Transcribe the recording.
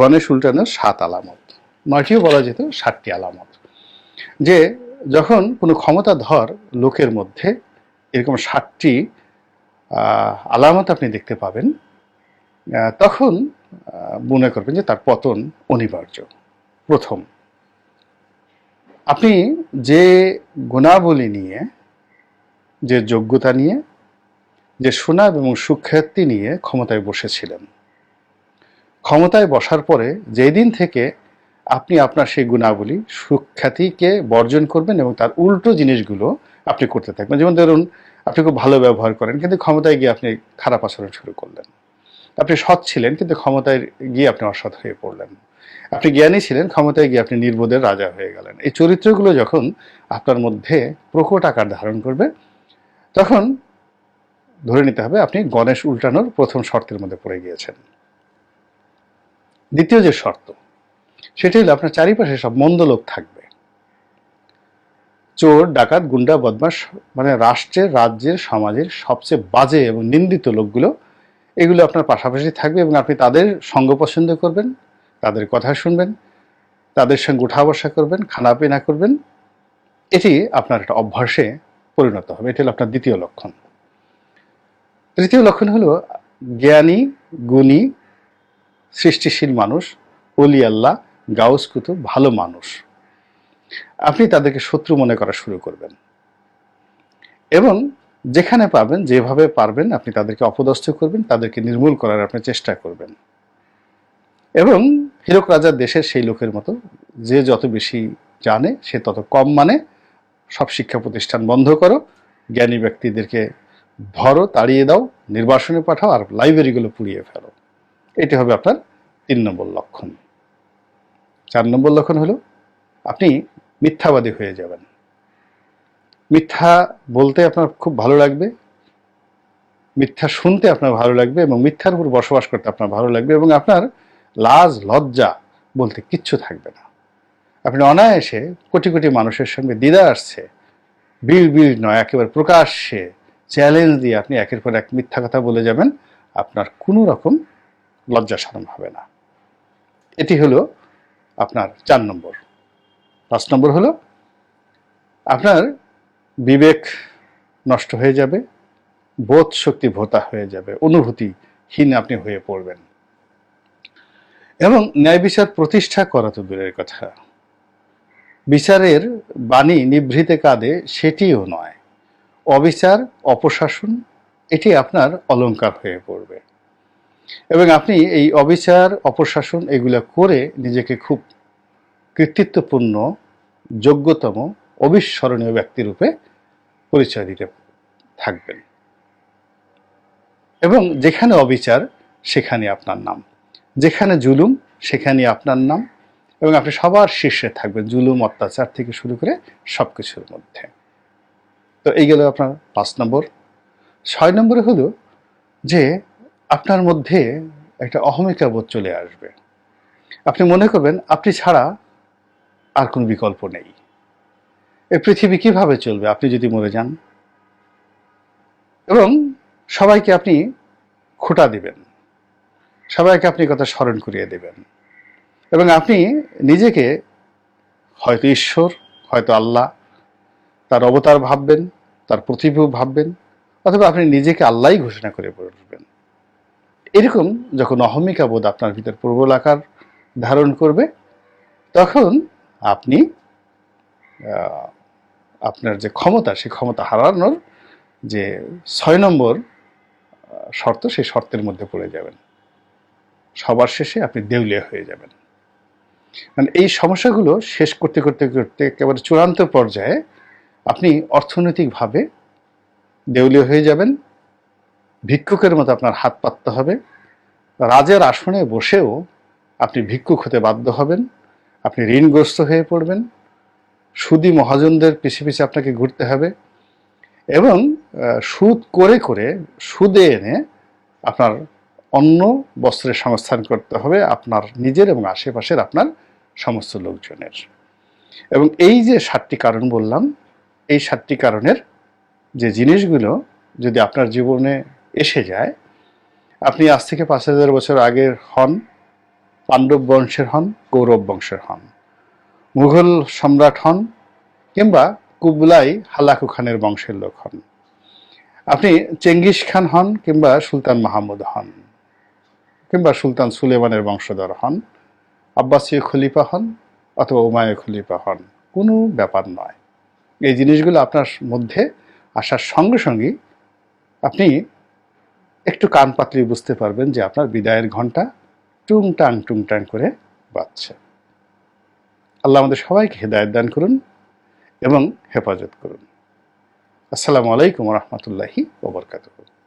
গণেশ উল্টানোর সাত আলামত, নয়টিও বলা যেত সাতটি আলামত। যে যখন কোনো ক্ষমতাধর লোকের মধ্যে এরকম সাতটি আলামত আপনি দেখতে পাবেন তখন মনে করবেন যে তার পতন অনিবার্য, প্রথম। আপনি যে গুণাবলী নিয়ে, যে যোগ্যতা নিয়ে, যে সুনাম এবং সুখ্যাতি নিয়ে ক্ষমতায় বসেছিলেন ক্ষমতায় বসার পরে যেই দিন থেকে আপনি আপনার সেই গুণাবলী, সুখ্যাতিকে বর্জন করবেন এবং তার উল্টো জিনিসগুলো আপনি করতে থাকবেন। যেমন ধরুন, আপনি খুব ভালো ব্যবহার করেন, কিন্তু ক্ষমতায় গিয়ে আপনি খারাপ আচরণ শুরু করলেন। আপনি সৎ ছিলেন, কিন্তু ক্ষমতায় গিয়ে আপনি অসৎ হয়ে পড়লেন। আপনি জ্ঞানী ছিলেন, ক্ষমতায় গিয়ে আপনি নির্বোধের রাজা হয়ে গেলেন। এই চরিত্রগুলো যখন আপনার মধ্যে প্রকট আকার ধারণ করবে, তখন ধরে নিতে হবে আপনি গণেশ উল্টানোর প্রথম শর্তের মধ্যে পড়ে গিয়েছেন। দ্বিতীয় যে শর্ত, সেটি হলো আপনার চারিপাশে সব মন্দ লোক থাকবে। চোর, ডাকাত, গুন্ডা বদমাস মানে রাষ্ট্রের, রাজ্যের, সমাজের সবচেয়ে বাজে এবং নিন্দিত লোকগুলো, এগুলো আপনার পাশাপাশি থাকবে এবং আপনি তাদের সঙ্গ পছন্দ করবেন, তাদের কথা শুনবেন, তাদের সঙ্গে উঠা বসা করবেন খানাপিনা করবেন। এটি আপনার একটা অভ্যাসে পরিণত হবে। এটি হলো আপনার দ্বিতীয় লক্ষণ। তৃতীয় লক্ষণ হলো জ্ঞানী, গুণী সৃষ্টিশীল মানুষ অলি আল্লাহ, গাউস ভালো মানুষ। আপনি তাদেরকে শত্রু মনে করা শুরু করবেন। এবং যেখানে পাবেন, যেভাবে পারবেন, আপনি তাদেরকে অপদস্থ করবেন, তাদেরকে নির্মূল করার আপনি চেষ্টা করবেন। এবং হীরক রাজার দেশের সেই লোকের মতো, যে যত বেশি জানে, সে তত কম মানে সব শিক্ষা প্রতিষ্ঠান বন্ধ করো, জ্ঞানী ব্যক্তিদেরকে ধরো, তাড়িয়ে দাও, নির্বাসনে পাঠাও, আর লাইব্রেরিগুলো পুড়িয়ে ফেলো। এটি হবে আপনার তিন নম্বর লক্ষণ। চার নম্বর লক্ষণ হলো, আপনি মিথ্যাবাদী হয়ে যাবেন। মিথ্যা বলতে আপনার খুব ভালো লাগবে, মিথ্যা শুনতে আপনার ভালো লাগবে এবং মিথ্যার উপর বসবাস করতে আপনার ভালো লাগবে এবং আপনার লাজ, লজ্জা বলতে কিচ্ছু থাকবে না। আপনি অনায়াসে কোটি কোটি মানুষের সঙ্গে দ্বিধা আসছে বিল বিল নয়, একেবারে প্রকাশ্যে চ্যালেঞ্জ দিয়ে আপনি একের পর এক মিথ্যা কথা বলে যাবেন, আপনার কোনো রকম লজ্জা শরম হবে না। এটি হলো আপনার চার নম্বর। পাঁচ নম্বর হলো, আপনার বিবেক নষ্ট হয়ে যাবে, বোধ শক্তি ভোতা হয়ে যাবে, অনুভূতিহীন আপনি হয়ে পড়বেন। এবং ন্যায় বিচার প্রতিষ্ঠা করা তো দূরের কথা। বিচারের বাণী নিভৃতে কাঁদে সেটিও নয়। অবিচার, অপশাসন, এটি আপনার অলঙ্কার হয়ে পড়বে। এবং আপনি এই অবিচার, অপশাসন এগুলো করে নিজেকে খুব কৃতিত্বপূর্ণ, যোগ্যতম, অবিস্মরণীয় ব্যক্তিরূপে পরিচয় দিতে থাকবেন। এবং যেখানে অবিচার, সেখানে আপনার নাম। যেখানে জুলুম, সেখানে আপনার নাম। এবং আপনি সবার শীর্ষে থাকবেন, জুলুম, অত্যাচার থেকে শুরু করে সব কিছুর মধ্যে। তো এই গেল আপনার পাঁচ নম্বর। ছয় নম্বরে হলো যে আপনার মধ্যে একটা অহমিকা বোধ চলে আসবে। আপনি মনে করবেন, আপনি ছাড়া আর কোনো বিকল্প নেই। এ পৃথিবী কীভাবে চলবে, আপনি যদি মরে যান? এবং সবাইকে আপনি খোটা দিবেন। সবাইকে আপনি কথা স্মরণ করিয়ে দেবেন। এবং আপনি নিজেকে হয়তো ঈশ্বর, হয়তো আল্লাহ, তার অবতার ভাববেন, তার প্রতিভু ভাববেন, অথবা আপনি নিজেকে আল্লাহই ঘোষণা করে বলবেন। এরকম যখন অহমিকা বোধ আপনার ভিতর প্রবল আকার ধারণ করবে, তখন আপনি আপনার যে ক্ষমতা সেই ক্ষমতা হারানোর যে ছয় নম্বর শর্ত, সেই শর্তের মধ্যে পড়ে যাবেন। সবার শেষে আপনি দেউলিয়া হয়ে যাবেন। মানে এই সমস্যাগুলো শেষ করতে করতে করতে একেবারে চূড়ান্ত পর্যায়ে আপনি অর্থনৈতিকভাবে দেউলিয়া হয়ে যাবেন। ভিক্ষুকের মতো আপনার হাত পাততে হবে। রাজের আসনে বসেও আপনি ভিক্ষুক হতে বাধ্য হবেন, আপনি ঋণগ্রস্ত হয়ে পড়বেন, সুদি মহাজনদের পিছে পিছে আপনাকে ঘুরতে হবে এবং সুদ করে করে সুদে এনে আপনার অন্য বস্ত্রের সংস্থান করতে হবে আপনার নিজের এবং আশেপাশের আপনার সমস্ত লোকজনের। এবং এই যে সাতটি কারণ বললাম, এই সাতটি কারণের যে জিনিসগুলো যদি আপনার জীবনে এসে যায়। আপনি আজ থেকে পাঁচ হাজার বছর আগের হন, পাণ্ডব বংশের হন, কৌরব বংশের হন। মুঘল সম্রাট হন কিংবা কুবলাই হালাকু খানের বংশের লোক হন। আপনি চেঙ্গিস খান হন কিংবা সুলতান মাহমুদ হন কিংবা সুলতান সুলেমানের বংশধর হন, আব্বাসীয় খলিফা হন অথবা উমায় খলিফা হন। কোনো ব্যাপার নয়। এই জিনিসগুলো আপনার মধ্যে আসার সঙ্গে সঙ্গে আপনি একটু কান পাতলে বুঝতে পারবেন যে আপনার বিদায়ের ঘণ্টা টুং টাং করে বাজছে। আল্লাহ আমাদের সবাইকে হেদায়ত দান করুন এবং হেফাজত করুন। আসসালামু আলাইকুম রহমতুল্লাহি ওবরকাতুহ